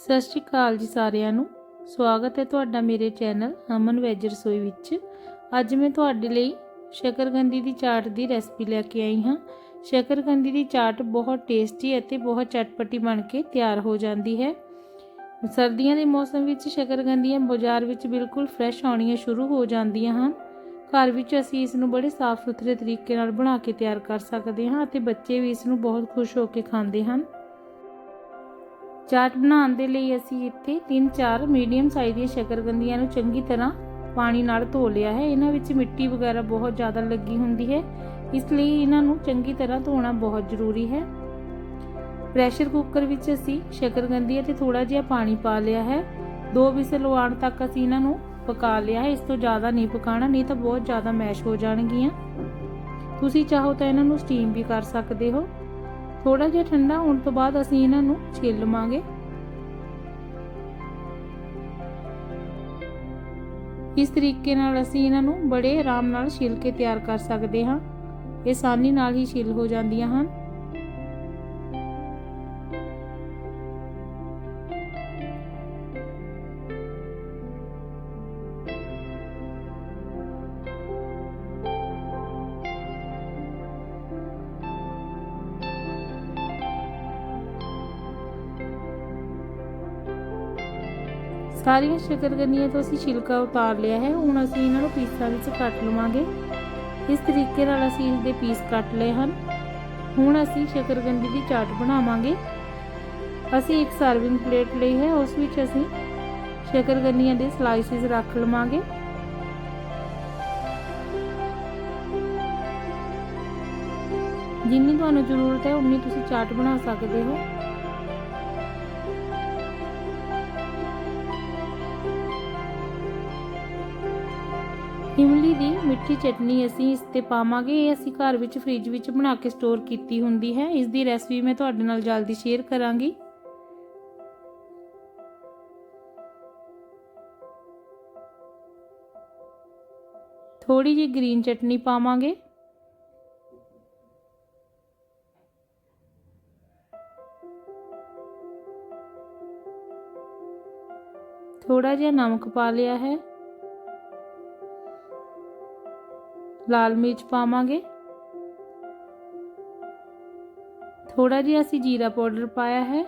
ਸਤਿ ਸ਼੍ਰੀ ਅਕਾਲ ਜੀ ਸਾਰਿਆਂ ਨੂੰ। ਸਵਾਗਤ ਹੈ ਤੁਹਾਡਾ ਮੇਰੇ ਚੈਨਲ ਅਮਨ ਵੈਜ ਰਸੋਈ ਵਿੱਚ। ਅੱਜ ਮੈਂ ਤੁਹਾਡੇ ਲਈ ਸ਼ਕਰਗੰਦੀ ਦੀ ਚਾਟ ਦੀ ਰੈਸਪੀ ਲੈ ਕੇ ਆਈ ਹਾਂ। ਸ਼ਕਰਕੰਦੀ ਦੀ ਚਾਟ ਬਹੁਤ ਟੇਸਟੀ ਅਤੇ ਬਹੁਤ ਚਟਪਟੀ ਬਣ ਕੇ ਤਿਆਰ ਹੋ ਜਾਂਦੀ ਹੈ। ਸਰਦੀਆਂ ਦੇ ਮੌਸਮ ਵਿੱਚ ਸ਼ਕਰਕੰਦੀਆਂ ਬਾਜ਼ਾਰ ਵਿੱਚ ਬਿਲਕੁਲ ਫਰੈਸ਼ ਆਉਣੀਆਂ ਸ਼ੁਰੂ ਹੋ ਜਾਂਦੀਆਂ ਹਨ। ਘਰ ਵਿੱਚ ਅਸੀਂ ਇਸ ਨੂੰ ਬੜੇ ਸਾਫ਼ ਸੁਥਰੇ ਤਰੀਕੇ ਨਾਲ ਬਣਾ ਕੇ ਤਿਆਰ ਕਰ ਸਕਦੇ ਹਾਂ ਅਤੇ ਬੱਚੇ ਵੀ ਇਸ ਨੂੰ ਬਹੁਤ ਖੁਸ਼ ਹੋ ਕੇ ਖਾਂਦੇ ਹਨ। ਚਾਟ ਬਣਾਉਣ ਦੇ ਲਈ ਅਸੀਂ ਇੱਥੇ 3-4 ਮੀਡੀਅਮ ਸਾਈਜ਼ ਦੀਆਂ ਸ਼ਕਰਗੰਦੀਆਂ ਨੂੰ ਚੰਗੀ ਤਰ੍ਹਾਂ ਪਾਣੀ ਨਾਲ ਧੋ ਲਿਆ ਹੈ। ਇਹਨਾਂ ਵਿੱਚ ਮਿੱਟੀ ਵਗੈਰਾ ਬਹੁਤ ਜ਼ਿਆਦਾ ਲੱਗੀ ਹੁੰਦੀ ਹੈ। ਇਸ ਲਈ ਇਹਨਾਂ ਨੂੰ ਚੰਗੀ ਤਰ੍ਹਾਂ ਧੋਣਾ ਬਹੁਤ ਜ਼ਰੂਰੀ ਹੈ। ਪ੍ਰੈਸ਼ਰ ਕੁੱਕਰ ਵਿੱਚ ਅਸੀਂ ਸ਼ਕਰਗੰਦੀ ਅਤੇ ਥੋੜਾ ਜਿਹਾ ਪਾਣੀ ਪਾ ਲਿਆ ਹੈ। ਦੋ ਵਿਸਲ ਆਉਣ ਤੱਕ ਅਸੀਂ ਇਹਨਾਂ ਨੂੰ ਪਕਾ ਲਿਆ ਹੈ। ਇਸ ਤੋਂ ਜ਼ਿਆਦਾ ਨਹੀਂ ਪਕਾਣਾ ਨਹੀਂ ਤਾਂ ਬਹੁਤ ਜ਼ਿਆਦਾ ਮੈਸ਼ ਹੋ ਜਾਣਗੀਆਂ। ਤੁਸੀਂ ਚਾਹੋ ਤਾਂ ਇਹਨਾਂ ਨੂੰ ਸਟੀਮ ਵੀ ਕਰ ਸਕਦੇ ਹੋ। ਥੋੜਾ ਜਿਹਾ ਠੰਡਾ ਹੋਣ ਤੋਂ ਬਾਅਦ ਅਸੀਂ ਇਹਨਾਂ ਨੂੰ ਛਿੱਲ ਲਵਾਂਗੇ। ਇਸ ਤਰੀਕੇ ਨਾਲ ਅਸੀਂ ਇਹਨਾਂ ਨੂੰ ਬੜੇ ਆਰਾਮ ਨਾਲ ਛਿੱਲ ਕੇ ਤਿਆਰ ਕਰ ਸਕਦੇ ਹਾਂ। ਇਹ ਆਸਾਨੀ ਨਾਲ ਹੀ ਛਿੱਲ ਹੋ ਜਾਂਦੀਆਂ ਹਨ। ਸਾਰੀਆਂ ਸ਼ਕਰਕੰਦੀਆਂ ਤੋਂ ਅਸੀਂ ਛਿਲਕਾ ਉਤਾਰ ਲਿਆ ਹੈ। ਹੁਣ ਅਸੀਂ ਇਹਨਾਂ ਨੂੰ ਪੀਸਾਂ ਵਿੱਚ ਕੱਟ ਲਵਾਂਗੇ। ਇਸ ਤਰੀਕੇ ਨਾਲ ਅਸੀਂ ਇਸ ਦੇ ਪੀਸ ਕੱਟ ਲਏ ਹਨ। ਹੁਣ ਅਸੀਂ ਸ਼ਕਰਕੰਦੀ ਦੀ ਚਾਟ ਬਣਾਵਾਂਗੇ। ਅਸੀਂ ਇੱਕ ਸਰਵਿੰਗ ਪਲੇਟ ਲਈ ਹੈ। ਉਸ ਵਿੱਚ ਅਸੀਂ ਸ਼ਕਰਕੰਦੀਆਂ ਦੇ ਸਲਾਈਸਿਸ ਰੱਖ ਲਵਾਂਗੇ। ਜਿੰਨੀ ਤੁਹਾਨੂੰ ਜ਼ਰੂਰਤ ਹੈ, ਉਨੀ ਤੁਸੀਂ ਚਾਟ ਬਣਾ ਸਕਦੇ ਹੋ। ਇਮਲੀ ਦੀ ਮਿੱਠੀ ਚਟਨੀ ਅਸੀਂ ਇਸ ਤੇ ਪਾਵਾਂਗੇ। ਇਹ ਅਸੀਂ ਘਰ ਵਿੱਚ ਫ੍ਰਿਜ ਵਿੱਚ ਬਣਾ ਕੇ ਸਟੋਰ ਕੀਤੀ ਹੁੰਦੀ ਹੈ। ਇਸ ਦੀ ਰੈਸਪੀ ਮੈਂ ਤੁਹਾਡੇ ਨਾਲ ਜਲਦੀ ਸ਼ੇਅਰ ਕਰਾਂਗੀ। ਥੋੜੀ ਜਿਹੀ ਗ੍ਰੀਨ ਚਟਨੀ ਪਾਵਾਂਗੇ। ਥੋੜਾ ਜਿਹਾ ਨਮਕ ਪਾ ਲਿਆ ਹੈ। ਲਾਲ ਮਿਰਚ ਪਾਵਾਂਗੇ। ਥੋੜਾ ਜਿਹਾ ਅਸੀਂ ਜੀਰਾ ਪਾਊਡਰ ਪਾਇਆ ਹੈ।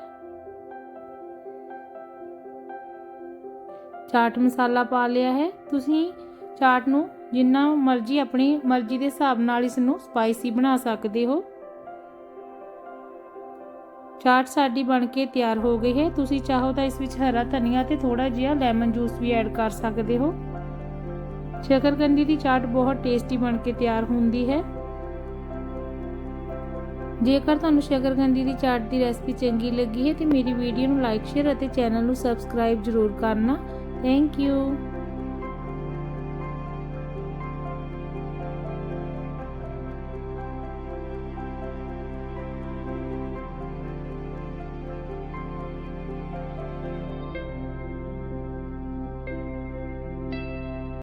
ਚਾਟ ਮਸਾਲਾ ਪਾ ਲਿਆ ਹੈ। ਤੁਸੀਂ ਚਾਟ ਨੂੰ ਜਿੰਨਾ ਮਰਜ਼ੀ ਆਪਣੀ ਮਰਜ਼ੀ ਦੇ ਹਿਸਾਬ ਨਾਲ ਇਸ ਨੂੰ ਸਪਾਈਸੀ ਬਣਾ ਸਕਦੇ ਹੋ। ਚਾਟ ਸਾਡੀ ਬਣ ਕੇ ਤਿਆਰ ਹੋ ਗਈ ਹੈ। ਤੁਸੀਂ ਚਾਹੋ ਤਾਂ ਇਸ ਵਿੱਚ ਹਰਾ ਧਨੀਆ ਤੇ ਥੋੜਾ ਜਿਹਾ ਲੈਮਨ ਜੂਸ ਵੀ ਐਡ ਕਰ ਸਕਦੇ ਹੋ। ਸ਼ਕਰਕੰਦੀ ਦੀ ਚਾਟ ਬਹੁਤ ਟੇਸਟੀ ਬਣ ਕੇ ਤਿਆਰ ਹੁੰਦੀ ਹੈ। ਜੇਕਰ ਤੁਹਾਨੂੰ ਸ਼ਕਰਕੰਦੀ ਦੀ ਚਾਟ ਦੀ ਰੈਸਪੀ ਚੰਗੀ ਲੱਗੀ ਹੈ ਤੇ ਮੇਰੀ ਵੀਡੀਓ ਨੂੰ ਲਾਈਕ, ਸ਼ੇਅਰ ਅਤੇ ਚੈਨਲ ਨੂੰ ਸਬਸਕ੍ਰਾਈਬ ਜ਼ਰੂਰ ਕਰਨਾ। Thank you.